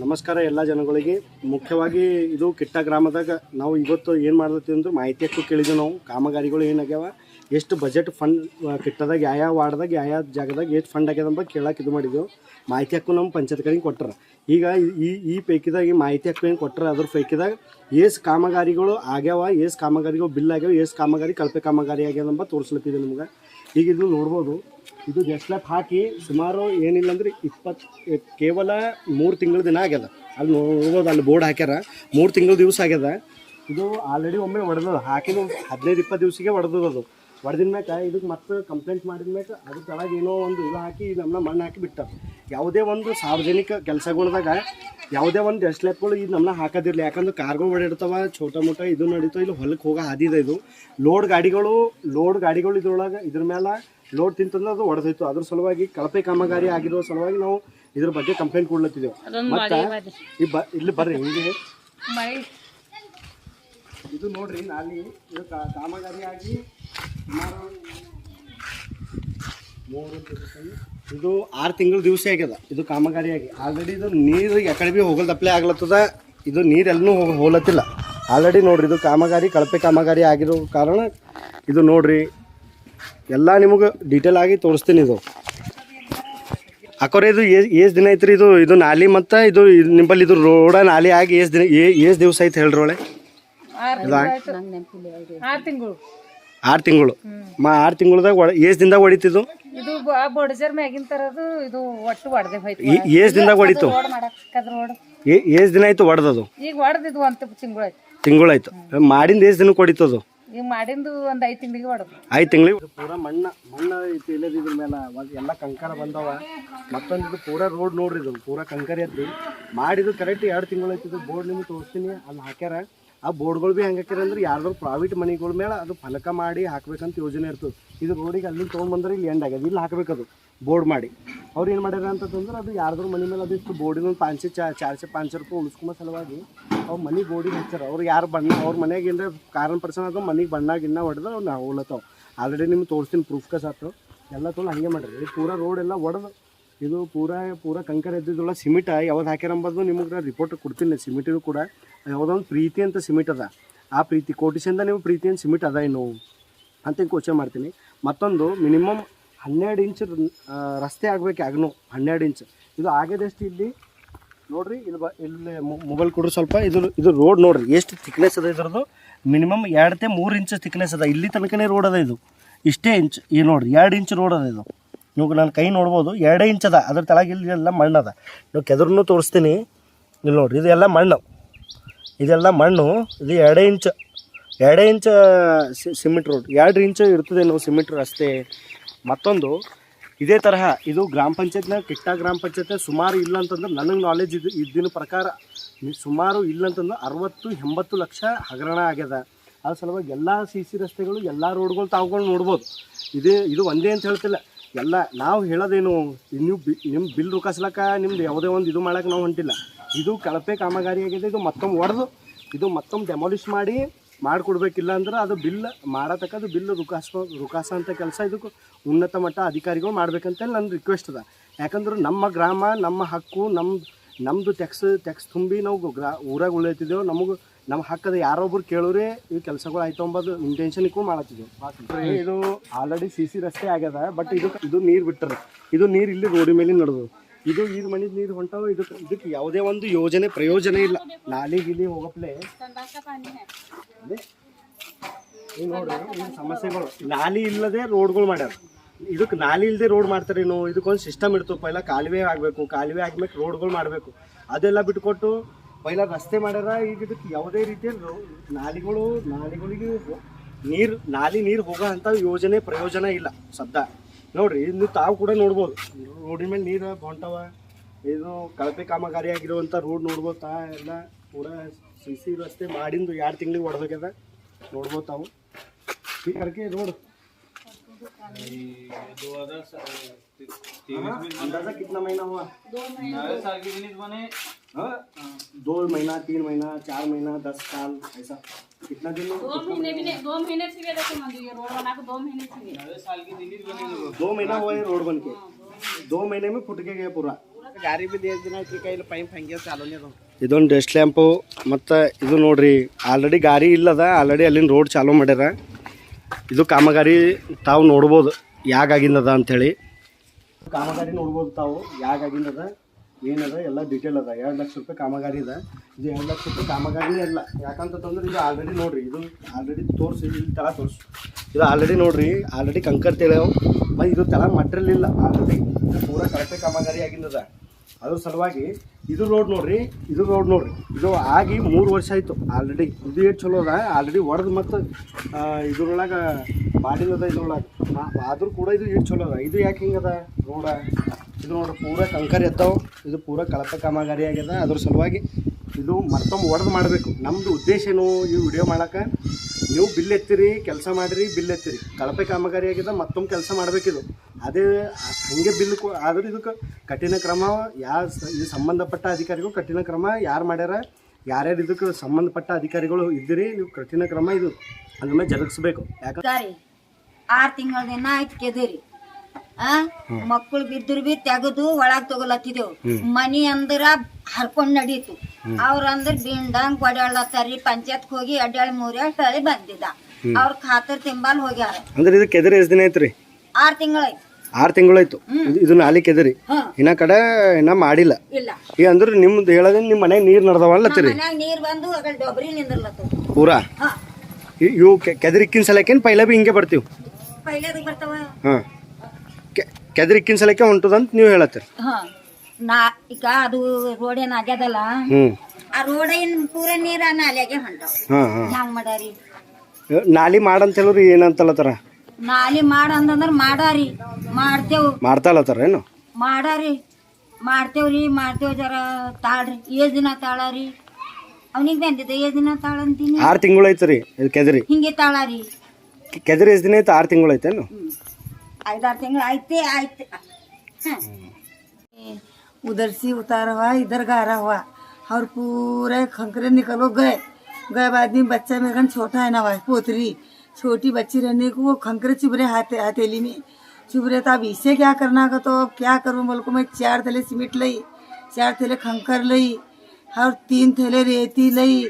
ನಮಸ್ಕಾರ ಎಲ್ಲ ಜನಗಳಿಗೆ. ಮುಖ್ಯವಾಗಿ ಇದು ಕಿಟ್ಟ ಗ್ರಾಮದಾಗ ನಾವು ಇವತ್ತು ಏನು ಮಾಡ್ಲತ್ತೀವಿ ಅಂದ್ರೆ ಮಾಹಿತಿ ಹಕ್ಕು ಕೇಳಿದ್ವಿ ನಾವು. ಕಾಮಗಾರಿಗಳು ಏನಾಗ್ಯಾವ? ಎಷ್ಟು ಬಜೆಟ್ ಫಂಡ್ ಕಿಟ್ಟದಾಗ ಯಾವ ವಾರ್ಡ್ದಾಗ ಯಾವ ಜಾಗದಾಗ ಎಷ್ಟು ಫಂಡ್ ಆಗ್ಯದ ಅಂತ ಕೇಳಕ್ಕೆ ಇದು ಮಾಡಿದ್ದೆವು ಮಾಹಿತಿ ಹಕ್ಕು ನಮ್ಮ ಪಂಚಾಯತ್ ಕಡೆಗೆ ಕೊಟ್ಟರೆ ಈಗ ಈ ಈ ಪೈಕಿದಾಗ ಈ ಮಾಹಿತಿ ಹಕ್ಕು ಏನು ಕೊಟ್ಟರೆ ಅದ್ರ ಪೈಕಿದಾಗ ಏಸ್ ಕಾಮಗಾರಿಗಳು ಆಗ್ಯಾವ, ಏಸ್ ಕಾಮಗಾರಿಗಳು ಬಿಲ್ ಆಗ್ಯಾವ, ಏಸ್ ಕಾಮಗಾರಿ ಕಳಪೆ ಕಾಮಗಾರಿ ಆಗ್ಯಾವ ಅಂತ ತೋರಿಸ್ಲತ್ತಿದೆ ನಿಮ್ಗೆ. ಈಗ ಇದು ನೋಡ್ಬೋದು. ಇದು ಡೆಸ್ಲಾಪ್ ಹಾಕಿ ಸುಮಾರು ಏನಿಲ್ಲ ಅಂದ್ರೆ ಇಪ್ಪತ್ತು ಕೇವಲ ಮೂರು ತಿಂಗಳ ದಿನ ಆಗ್ಯದ. ಅಲ್ಲಿ ನೋಡ್ಬೋದು, ಅಲ್ಲಿ ಬೋರ್ಡ್ ಹಾಕ್ಯಾರ. ಮೂರು ತಿಂಗಳ ದಿವಸ ಆಗ್ಯದ. ಇದು ಆಲ್ರೆಡಿ ಒಮ್ಮೆ ಹೊಡೆದದ ಹಾಕಿದ ಹದಿನೈದು, ಇಪ್ಪತ್ತು ದಿವಸಿಗೆ ಹೊಡೆದದ ಅದು. ಹೊಡೆದಿನ ಮ್ಯಾಕ ಇದಕ್ಕೆ ಮತ್ತೆ ಕಂಪ್ಲೇಂಟ್ ಮಾಡಿದ ಮ್ಯಾಕ ಅದ್ರ ಕೆಳಗೆ ಏನೋ ಒಂದು ಇದು ಹಾಕಿ ನಮ್ಮನ್ನ ಮಣ್ಣು ಹಾಕಿ ಬಿಟ್ಟ ಯಾವುದೇ ಒಂದು ಸಾರ್ವಜನಿಕ ಕೆಲಸಗಳದಾಗ ಯಾವುದೇ ಒಂದು ಡೆಸ್ಲಾಪ್ಗಳು ಇದು ನಮ್ಮನ್ನ ಹಾಕೋದಿರಲಿ. ಯಾಕಂದ್ರೆ ಕಾರ್ಗಳು ಓಡಾಡ್ತಾವ ಛೋಟ ಮೋಟ ಇದು ನಡೀತಾವ ಇಲ್ಲಿ ಹೊಲಕ್ಕೆ ಹೋಗೋ ಹಾದಿ ಇದೆ. ಲೋಡ್ ಗಾಡಿಗಳು ಲೋಡ್ ಗಾಡಿಗಳು ಇದ್ರೊಳಗೆ ಇದ್ರ ಮೇಲೆ ಲೋಡ್ ತಿಂತಂದ್ರೆ ಅದು ಹೊಡೆದೋಯ್ತು ಅದ್ರ ಸಲುವಾಗಿ ಕಳಪೆ ಕಾಮಗಾರಿ ಆಗಿರೋ ಸಲುವಾಗಿ ನಾವು ಇದ್ರ ಬಗ್ಗೆ ಕಂಪ್ಲೇಂಟ್ ಕೊಡ್ಲತ್ತಿದ್ದೇವೆ ಮತ್ತೆ ಈ ಬ ಇಲ್ಲಿ ಬರ್ರಿ ಹಿಂಗೆ. ಇದು ನೋಡ್ರಿ ನಾಲಿ ಇದು ಕಾಮಗಾರಿ ಆಗಿ ಸುಮಾರು ಮೂರು ದಿವಸ- ಇದು ಆರು ತಿಂಗಳ ದಿವಸ ಆಗ್ಯದ. ಇದು ಕಾಮಗಾರಿ ಆಗಿ ಆಲ್ರೆಡಿ ಇದು ನೀರು ಯಾಕಡೆ ಭೀ ಹೋಗಲ್ ದಪ್ಲೆ ಆಗ್ಲತ್ತದ. ಇದು ನೀರೆಲ್ಲೂ ಹೋಗ ಹೋಲತ್ತಿಲ್ಲ. ಆಲ್ರೆಡಿ ನೋಡ್ರಿ ಇದು ಕಾಮಗಾರಿ ಕಳಪೆ ಕಾಮಗಾರಿ ಆಗಿರೋ ಕಾರಣ ಇದು ನೋಡ್ರಿ. ಎಲ್ಲ ನಿಮಗೆ ಡೀಟೇಲ್ ಆಗಿ ತೋರಿಸ್ತೀನಿ ಇದು. ಅಕೋರೆ ಇದು ಏಸ್ ದಿನ ಐತ್ರಿ ಇದು. ಇದು ನಾಲಿ ಮತ್ತು ಇದು ಇದು ನಿಂಬಲ್ಲಿ ಇದು ರೋಡ ನಾಲಿ ಆಗಿ ಏಸ್ ದಿನ ಏಸ್ ದಿವಸ ಐತೆ ಹೇಳ್ರಿ ಒಳ್ಳೆ. ಆರು ತಿಂಗಳು. ಆರು ತಿಂಗಳು ಮಾ ಆರು ತಿಂಗಳದಾಗ ಏಸ್ ದಿನದಾಗ ಹೊಡಿತಿದ್ದು ಇದು ಬೊಡಜರ್ ಮ್ಯಾಗಿನ ತರದು ಇದು ಒಟ್ಟು ಒಡದೆ ಹೋಯ್ತು ಈ- ಏಸ್ ದಿನದಾಗ ಹೊಡಿತು ರೋಡ್ ಮಾಡಕ್ ರೋಡ್ ಏ- ಏಸ್ ದಿನ ಆಯ್ತು ಹೊಡೆದದು ಈಗ ಹೊಡೆದಿದ್ದು ಒಂದು ತಿಂಗಳು ಆಯ್ತು. ತಿಂಗಳಾಯ್ತು ಮಾಡಿಂದ ಏಸ್ ದಿನಕ್ಕೆ ಹೊಡಿತದು ಈಗ ಮಾಡಿಂದು ಒಂದ್ ಐದ್ ತಿಂಗಳಿಗೆ ಹೊಡೆದು ಐದು ತಿಂಗಳಿಗೆ ಪೂರ ಮಣ್ಣ ಮಣ್ಣ ಐತಿ ಇಲ್ಲದ ಮೇಲೆ ಎಲ್ಲ ಕಂಕರ ಬಂದವ. ಮತ್ತೊಂದು ಇದು ಪೂರ ರೋಡ್ ನೋಡ್ರಿ ಇದು ಪೂರ ಕಂಕರಿ ಐತಿ. ಮಾಡಿದ್ದು ಕರೆಕ್ಟ್ ಎರಡು ತಿಂಗಳು ಐತಿ ಇದು ಬೋರ್ಡ್ ನಿಮ್ಗೆ ತೋರಿಸ್ತೀನಿ ಅಲ್ಲಿ ಹಾಕ್ಯಾರ. ಆ ಬೋರ್ಡ್ಗಳು ಭೀ ಹೆಂಗಾಕ್ಯಾರ ಅಂದ್ರೆ ಯಾರ್ದಾರು ಪ್ರೈವೇಟ್ ಮನೆಗಳ ಮೇಲೆ ಅದು ಫಲಕ ಮಾಡಿ ಹಾಕ್ಬೇಕಂತ ಯೋಜನೆ ಇರ್ತದೆ. ಇದು ರೋಡಿಗೆ ಅಲ್ಲಿ ತೊಗೊಂಡ್ಬಂದ್ರೆ ಇಲ್ಲಿ ಎಂಡ್ ಆಗ್ಯದ. ಇಲ್ಲಿ ಹಾಕ್ಬೇಕದು ಬೋರ್ಡ್ ಮಾಡಿ. ಅವ್ರು ಏನು ಮಾಡ್ಯಾರ ಅಂತಂದ್ರೆ ಅದು ಯಾರ್ದಾರು ಮನೆ ಮೇಲೆ ಅದಿಷ್ಟು ಬೋರ್ಡಿನ ಒಂದು ಪಾಂಚೆ ಚಾ ಚಾರ್ಸೆ ಪಾಂಚ ರೂಪಾಯಿ ಉಳಿಸ್ಕೊಂಬ ಸಲುವಾಗಿ ಅವ್ರು ಮನೆ ಬೋರ್ಡಿಗೆ ಹಚ್ಚಾರ. ಅವ್ರು ಯಾರು ಬಣ್ಣ, ಅವ್ರ ಮನೆಗೆ ಏನಾರ ಕಾರಣ ಪರ್ಸನ್ ಅದು ಮನೆಗೆ ಬಣ್ಣ ಗಿಣ್ಣ ಹೊಡೆದ್ರೆ ಅವ್ರು ನಾವು ಆಲ್ರೆಡಿ ನಿಮ್ಗೆ ತೋರಿಸ್ತೀನಿ ಪ್ರೂಫ್ ಕಸಾತು ಎಲ್ಲ ತೊಗೊಂಡು ಹಂಗೆ ಮಾಡ್ರಿ. ಇದು ಪೂರಾ ರೋಡ್ ಎಲ್ಲ ಒಡೆದು, ಇದು ಪೂರಾ, ಪೂರ ಕಂಕರ್ ಎದ್ದಿದ್ದಲ್ಲ ಸಿಮೆಂಟ್ ಯಾವ್ದು ಹಾಕ್ಯಾರಂಬದು ನಿಮಗೆ ರಿಪೋರ್ಟ್ ಕೊಡ್ತೀನಿ. ಸಿಮೆಂಟಿಗೂ ಕೂಡ ಯಾವುದೋ ಒಂದು ಪ್ರೀತಿ ಅಂತ ಸಿಮಿಟ್ ಅದ. ಆ ಪ್ರೀತಿ ಕೋಟಿಸಿಂದ ನೀವು ಪ್ರೀತಿ ಅಂತ ಸಿಮಿಟ್ ಅದ ಇನ್ನು. ಅಂತ ಕ್ವಶನ್ ಮಾಡ್ತೀನಿ. ಮತ್ತೊಂದು ಮಿನಿಮಮ್ ಹನ್ನೆರಡು ಇಂಚ್ ರಸ್ತೆ ಆಗಬೇಕು ಯಾಗ್ನು ಹನ್ನೆರಡು ಇಂಚ್ ಇದು ಆಗ್ಯದಷ್ಟು ಇಲ್ಲಿ? ನೋಡ್ರಿ, ಇಲ್ಲಿ ಬ, ಇಲ್ಲಿ ಮೊಬೈಲ್ ಕೊಡ್ರಿ ಸ್ವಲ್ಪ. ಇದು ಇದು ರೋಡ್ ನೋಡ್ರಿ. ಎಷ್ಟು ಥಿಕ್ನೆಸ್ ಅದ ಇದ್ರದ್ದು? ಮಿನಿಮಮ್ ಎರಡತೆ ಮೂರು ಇಂಚ್ ಥಿಕ್ನೆಸ್ ಅದ. ಇಲ್ಲಿ ತನಕನೇ ರೋಡ್ ಅದ ಇದು. ಇಷ್ಟೇ ಇಂಚ್ ಈ ನೋಡ್ರಿ, ಎರಡು ಇಂಚ್ ರೋಡ್ ಅದ ಇದು. ನೀವು ನಾನು ಕೈ ನೋಡ್ಬೋದು. ಎರಡೇ ಇಂಚ್ ಅದ. ಅದ್ರ ತಳಗೆ ಇಲ್ಲಿ ಎಲ್ಲ ಮಣ್ಣು ಅದ ನೀವು ಕೆದರ್ನು ತೋರಿಸ್ತೀನಿ. ಇಲ್ಲಿ ನೋಡ್ರಿ ಇದು ಎಲ್ಲ ಮಣ್ಣು. ಇದೆಲ್ಲ ಮಣ್ಣು, ಇದು ಎರಡೇ ಇಂಚ್ ಎರಡೇ ಇಂಚ್ ಸಿಮೆಂಟ್ ರೋಡ್ ಎರಡು ಇಂಚ್ ಇರ್ತದೇನೋ ಸಿಮೆಂಟ್ ರಸ್ತೆ. ಮತ್ತೊಂದು, ಇದೇ ತರಹ ಇದು ಗ್ರಾಮ ಪಂಚಾಯತ್ನಾಗ ಕಿಟ್ಟ ಗ್ರಾಮ ಪಂಚಾಯತ್ ಸುಮಾರು ಇಲ್ಲ ಅಂತಂದ್ರೆ ನನಗೆ ನಾಲೆಜ್ ಇದು, ಇದ್ದಿನ ಪ್ರಕಾರ ಸುಮಾರು ಇಲ್ಲ ಅಂತಂದ್ರೆ ಅರವತ್ತು, ಎಂಬತ್ತು ಲಕ್ಷ ಹಗರಣ ಆಗ್ಯದ. ಆ ಸಲುವಾಗಿ ಎಲ್ಲ ಸಿ ಸಿ ರಸ್ತೆಗಳು, ಎಲ್ಲ ರೋಡ್ಗಳು ತಾವುಗಳು ನೋಡ್ಬೋದು. ಇದೇ, ಇದು ಒಂದೇ ಅಂತ ಹೇಳ್ತಿಲ್ಲ. ಎಲ್ಲ, ನಾವು ಹೇಳೋದೇನು ನೀವು ಬಿ ನಿಮ್ಮ ಬಿಲ್ ರುಕಾಸ್ಲಕ್ಕ ನಿಮ್ದು ಯಾವುದೇ ಒಂದು ಇದು ಮಾಡೋಕೆ ನಾವು ಹೊಂಟಿಲ್ಲ. ಇದು ಕಳಪೆ ಕಾಮಗಾರಿ ಆಗಿದೆ ಇದು ಮತ್ತೊಮ್ಮೆ ಒಡೆದು, ಇದು ಮತ್ತೊಮ್ಮೆ ಡೆಮಾಲಿಷ್ ಮಾಡಿ, ಮಾಡಿಕೊಡ್ಬೇಕಿಲ್ಲ ಅಂದ್ರೆ ಅದು ಬಿಲ್ ಮಾಡತಕ್ಕ ಅದು ಬಿಲ್ ರುಕಾಸ ರುಕಾಸ ಅಂತ ಕೆಲಸ. ಇದಕ್ಕೆ ಉನ್ನತ ಮಟ್ಟ ಅಧಿಕಾರಿಗಳು ಮಾಡ್ಬೇಕಂತ ನನ್ನ ರಿಕ್ವೆಸ್ಟ್ ಅದ. ಯಾಕಂದ್ರೆ ನಮ್ಮ ಗ್ರಾಮ, ನಮ್ಮ ಹಕ್ಕು ನಮ್ಮ ನಮ್ಮದು ಟ್ಯಾಕ್ಸ್ ಟ್ಯಾಕ್ಸ್ ತುಂಬಿ ನಾವು ಗ್ರಾ ಊರಾಗ ಉಳಿತಿದ್ದೇವೆ ನಮಗೆ ನಮ್ಮ ಹಕ್ಕದ ಯಾರೊಬ್ರು ಕೇಳೋರೆ ಈ ಕೆಲಸಗಳು ಆಯ್ತು ಅಂಬೋದು ಇಂಟೆನ್ಷನ್ ಇಕ್ಕೂ ಮಾಡತ್ತಿದ್ದೇವೆ. ಇದು ಆಲ್ರೆಡಿ ಸಿ ಸಿ ರಸ್ತೆ ಆಗ್ಯದ ಬಟ್ ಇದು ಇದು ನೀರು ಬಿಟ್ಟರೆ, ಇದು ನೀರು ಇಲ್ಲಿ ರೋಡಿ ಮೇಲೆ ನಡೆದು ಇದು ಇದು ಮನಿದ ನೀರು ಹೊಂಟಾವ ಇದಕ್ಕೆ ಇದಕ್ಕೆ ಯಾವುದೇ ಒಂದು ಯೋಜನೆ ಪ್ರಯೋಜನ ಇಲ್ಲ. ನಾಲಿ ಗಿಲಿ ಹೋಗಪ್ಲೆ. ಈಗ ನೋಡ್ರಿ ಸಮಸ್ಯೆಗಳು. ನಾಲಿ ಇಲ್ಲದೆ ರೋಡ್ಗಳು ಮಾಡ್ಯಾರ. ಇದಕ್ಕೆ ನಾಲಿ ಇಲ್ಲದೆ ರೋಡ್ ಮಾಡ್ತಾರೇನು ಇದಕ್ಕೊಂದು ಸಿಸ್ಟಮ್ ಇರ್ತವೆ ಪೈಲ ಕಾಲುವೆ ಆಗಬೇಕು, ಕಾಲುವೆ ಆಗ್ಬೇಕು, ರೋಡ್ಗಳು ಮಾಡಬೇಕು. ಅದೆಲ್ಲ ಬಿಟ್ಕೊಟ್ಟು ಪೈಲ ರಸ್ತೆ ಮಾಡ್ಯಾರ, ಈಗ ಇದಕ್ಕೆ ಯಾವುದೇ ರೀತಿಯ ನಾಲಿಗಳು, ನಾಲಿಗಳಿಗೆ ನೀರು, ನಾಲಿ ನೀರು ಹೋಗೋ ಅಂಥ ಯೋಜನೆ ಪ್ರಯೋಜನ ಇಲ್ಲ, ಸದ್ದ. ನೋಡ್ರಿ ಇನ್ನು ತಾವು ಕೂಡ ನೋಡ್ಬೋದು ರೋಡಿನ ಮೇಲೆ ನೀರು ಹೊಂಟವ ಇದು ಕಳಪೆ ಕಾಮಗಾರಿ ಆಗಿರುವಂಥ ರೋಡ್ ನೋಡ್ಬೋದು ತಾ ಎಲ್ಲ ಪೂರ ಸಿ ಸಿ ರಸ್ತೆ ಮಾಡಿಂದು ಎರಡು ತಿಂಗಳಿಗೆ ಹೊಡೆದೋಗ್ಯದ ನೋಡ್ಬೋದು ತಾವು ಈ ಕರ್ಕೆ ರೋಡ್ अंदाजा कितना महीना हुआ नवे साल की गिनीज बने हाँ? दो महीना तीन महीना चार महीना दस साल ऐसा कितना दिन में दो महीने भी नहीं दो महीने से भी देखो मंदिर ये रोड बना के दो महीने से भी नवे साल की गिनीज बने दो महीना हुआ है रोड बन के दो महीने में फुट के गया पूरा ಗಾರಿ ಬಿದ್ದು ಎಷ್ಟು ದಿನ ಐತ್ರಿ ಕೈಲಿ ಪೈಪ್ ಹಂಗೆ ಚಾಲೂನೇ ಅದಾವ ಇದೊಂದು ಡೆಸ್ಟ್ ಲ್ಯಾಂಪು ಮತ್ತು ಇದು ನೋಡ್ರಿ ಆಲ್ರೆಡಿ ಗಾಡಿ ಇಲ್ಲದ ಆಲ್ರೆಡಿ ಅಲ್ಲಿನ ರೋಡ್ ಚಾಲೂ ಮಾಡ್ಯಾರ ಇದು ಕಾಮಗಾರಿ ತಾವು ನೋಡ್ಬೋದು ಯಾಗಾಗಿಂದದ ಅಂಥೇಳಿ ಕಾಮಗಾರಿ ನೋಡ್ಬೋದು ತಾವು ಯಾಗಾಗಿಂದದ ಏನದ, ಎಲ್ಲ ಡಿಟೇಲ್ ಅದ. ಎರಡು ಲಕ್ಷ ರೂಪಾಯಿ ಕಾಮಗಾರಿ ಇದೆ. ಇದು ಎರಡು ಲಕ್ಷ ರೂಪಾಯಿ ಕಾಮಗಾರಿ ಅಲ್ಲ ಯಾಕಂತಂದ್ರೆ ಇದು ಆಲ್ರೆಡಿ ನೋಡ್ರಿ, ಇದು ಆಲ್ರೆಡಿ ತೋರಿಸಿ ಇಲ್ಲಿ ತಳ ತೋರಿಸು. ಇದು ಆಲ್ರೆಡಿ ನೋಡ್ರಿ ಆಲ್ರೆಡಿ ಕಂಕರ್ ತೆಳವು ಮತ್ತು ಇದು ತಳ ಮಟ್ಟಿರಲಿಲ್ಲ ಇಲ್ಲ. ಆಲ್ರೆಡಿ ಪೂರ ಕಳಪೆ ಕಾಮಗಾರಿ ಆಗಿಂದದ. ಅದ್ರ ಸಲುವಾಗಿ ಇದು ರೋಡ್ ನೋಡ್ರಿ, ಇದು ರೋಡ್ ನೋಡ್ರಿ. ಇದು ಆಗಿ ಮೂರು ವರ್ಷ ಆಯಿತು. ಆಲ್ರೆಡಿ ಇದು ಏನು ಚಲೋ ಅದ ಆಲ್ರೆಡಿ ಹೊಡೆದು ಮತ್ತು ಇದ್ರೊಳಗೆ ಮಾಡಿದದ ಇದ್ರೊಳಗೆ. ಆದರೂ ಕೂಡ ಇದು ಏನು ಚಲೋ ಅದ. ಇದು ಯಾಕೆ ಹಿಂಗದ ರೋಡ ಇದು ನೋಡ್ರಿ, ಪೂರ ಕಂಕರ್ ಎತ್ತಾವ ಇದು ಪೂರ ಕಳಪೆ ಕಾಮಗಾರಿ ಆಗ್ಯದ. ಅದ್ರ ಸಲುವಾಗಿ ಇದು ಮತ್ತೊಮ್ಮೆ ಹೊಡೆದು ಮಾಡಬೇಕು. ನಮ್ಮದು ಉದ್ದೇಶ ಏನು ಈ ವಿಡಿಯೋ ಮಾಡೋಕೆ? ನೀವು ಬಿಲ್ ಎತ್ತಿರಿ, ಕೆಲಸ ಮಾಡಿರಿ, ಬಿಲ್ ಎತ್ತಿರಿ. ಕಳಪೆ ಕಾಮಗಾರಿ ಆಗಿದೆ ಮತ್ತೊಮ್ಮೆ ಕೆಲಸ ಮಾಡಬೇಕಿದು. ಅದೇ ಹಂಗೆ ಬಿಲ್ ಕೊ ಆದ್ರೆ ಇದಕ್ಕೆ ಕಠಿಣ ಕ್ರಮ ಯಾವ ಇದು ಸಂಬಂಧಪಟ್ಟ ಅಧಿಕಾರಿಗಳು ಕಠಿಣ ಕ್ರಮ ಯಾರು ಮಾಡ್ಯಾರ ಯಾರ್ಯಾರು ಇದಕ್ಕೆ ಸಂಬಂಧಪಟ್ಟ ಅಧಿಕಾರಿಗಳು ಇದ್ದೀರಿ ನೀವು ಕಠಿಣ ಕ್ರಮ ಇದು. ಅದ್ರ ಮೇಲೆ ಜರುಗಿಸ್ಬೇಕು. ಯಾಕಂದ್ರೆ ಗಾರಿ ಆರ್ ತಿಂಗಳ ದಿನ ಆಯ್ತು ಕೆದಿರಿ. ಆ ಮಕ್ಕಳು ಬಿದ್ರು ಬಿ ತೆಗೆದು ಒಳಗ್ ತಗೊಲತ್ತಿದೆವು. ಮನಿ ಅಂದ್ರ ಹರ್ಕೊಂಡ್ ನಡೀತು. ಅವ್ರ ಅಂದ್ರ ಬಿಂಡಂಗ್ ಒಡ್ಯಾಳತ್ತಾರಿ ಪಂಚಾಯತ್ ಹೋಗಿ ಅಡ್ಯಾಳ್ ಮೂರ್ಯಾಳ್ ತಳಿ ಬಂದಿದ್ದ ಅವ್ರ ಖಾತರ್ ತಿಂಬಾಲ್ ಹೋಗ್ಯಾರ. ಅಂದ್ರೆ ಇದು ಕೆದರಿ ಎಷ್ಟು ದಿನ ಐತ್ರಿ ಆರ್ ತಿಂಗಳಾಯ್ತು ಆರು ತಿಂಗಳಾಯ್ತು. ಆಯ್ತು ಇದು ನಾಲಿ ಕೆದರಿ ಇನ್ನ ಕಡೆ ಇನ್ನ ಮಾಡಿಲ್ಲ. ಈಗ ಅಂದ್ರೆ ನಿಮ್ದು ಹೇಳದ ನಿಮ್ಮ ಮನೆಗೆ ನೀರು ನಡೆದವಲ್ಲತ್ತೀರಿ ಮನ್ಯಾಗ ನೀರ್ ಬಂದು ಡೊಬ್ರಿ ಪೂರಾ ಇವು ಕೆದರಿಕ್ಕಿನ ಸಲಕ್ಕೇನು ಪೈಲ ಬಿ ಹಿಂಗೆ ಬರ್ತೀವಿ? ಹಾಂ. ಕೆದರಿಕ್ಕಿನ ಸಲಕ್ಕೆ ಹೊಂಟದಂತ ನೀವು ಹೇಳತ್ತೀರಿ. ನಾ ಈಗ ಅದು ರೋಡ್ ಏನ್ ಆಗ್ಯದಲ್ಲ? ಆ ರೋಡ್ ಏನ್ ಪೂರ ನೀರ ನಾಲ್ಯಾಗೆ ಹೊಂಟಾವ. ಹಾಂ ಹಾಂ. ಹ್ಯಾಂಗ್ ಮಾಡಾರಿ? ನಾಲಿ ಮಾಡಂತ ಹೇಳೋರು ಏನಂತಲ್ಲತ್ತಾರ ನಾಲಿ ಮಾಡ ಅಂತಂದ್ರ ಮಾಡಾರಿ ಮಾಡ್ತೇವ್ ಮಾಡ್ತಾಲತ್ತಾರ ಏನು ಮಾಡಾರಿ ಮಾಡ್ತೇವ್ರಿ ಮಾಡ್ತೇವ್ ಜರ ತಾಳ್ರಿ ಏಳ್ ದಿನ ತಾಳಾರಿ ಅವನಿಗೆ ಬಂದಿದ್ದ ಏಳ್ ದಿನ ತಾಳ ಅಂತೀನಿ ಆರು ತಿಂಗಳು ಐತ್ರಿ ಇದು ಕೆದರಿ ಹಿಂಗೆ ತಾಳಾರಿ ಕೆ- ಕೆದರಿ ಎಷ್ಟು ದಿನ ಐತೆ ಆರು ತಿಂಗಳು ಐತೇನು ಹ್ಮ್ ಐದಾರು ತಿಂಗಳು ಆಯ್ತೆ ಆಯ್ತು उधर से उतारा हुआ इधर गारा हुआ और पूरे खंकरे निकलो गए गए बाद में बच्चा मेरा छोटा है ना भाई पोतरी छोटी बच्ची रहने को वो खंकरे चुभरे हाथ हथेली में चुभरे तो अब इसे क्या करना का तो अब क्या करूँ? बोल को मैं चार थैले सीमेंट लई चार थैले खंकर लई और तीन थैले रेती लई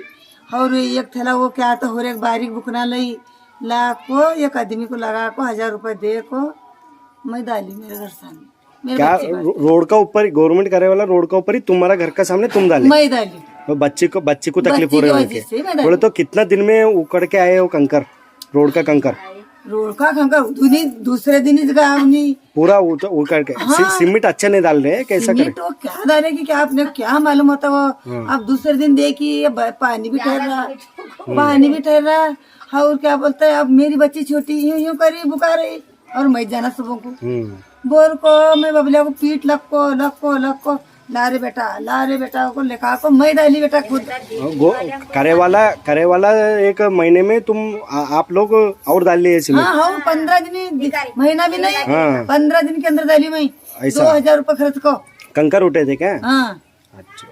और एक थैला वो क्या तो हो एक बारीक बुकना लई ला को एक आदमी को लगा को हज़ार रुपए दे को मैं डाली मेरे घर सामने क्या रोड का ऊपर गवर्नमेंट करे वाला रोड का ऊपर ही तुम्हारा घर का सामने तुम डाले मैं डाली बच्ची को बच्ची को तकलीफ़ हो रही है। बोले तो कितना दिन में उकड़ के आए हो कंकर? रोड का कंकर। रोड का कंकर दुनी दूसरे दिन पूरा उत- उकड़ के सी- सीमेंट अच्छा नहीं डाल रहे कैसा करे? वो क्या डालेगी क्या आपने क्या मालूम होता वो? आप दूसरे दिन देखी ये ब- पानी भी ठहर रहा। पानी भी ठहर रहा। और क्या बोलता है अब मेरी बच्ची छोटी यूँ यूँ करी बुका रही और मैं जाना सुबह को। बोल को मैं बबलिया को पीट लग को लग को लग को ला रे बेटा ला रे बेटा को लिखा को मैं डाली बेटा खुद। गो करे वाला करे वाला एक महीने में तुम आ, आप लोग और डाल लिए हाँ हाँ पंद्रह दिन महीना भी नहीं हाँ। पंद्रह दिन के अंदर डाली मैं? दो हजार रूपये खर्च को। कंकर उठे थे क्या? हाँ। अच्छा।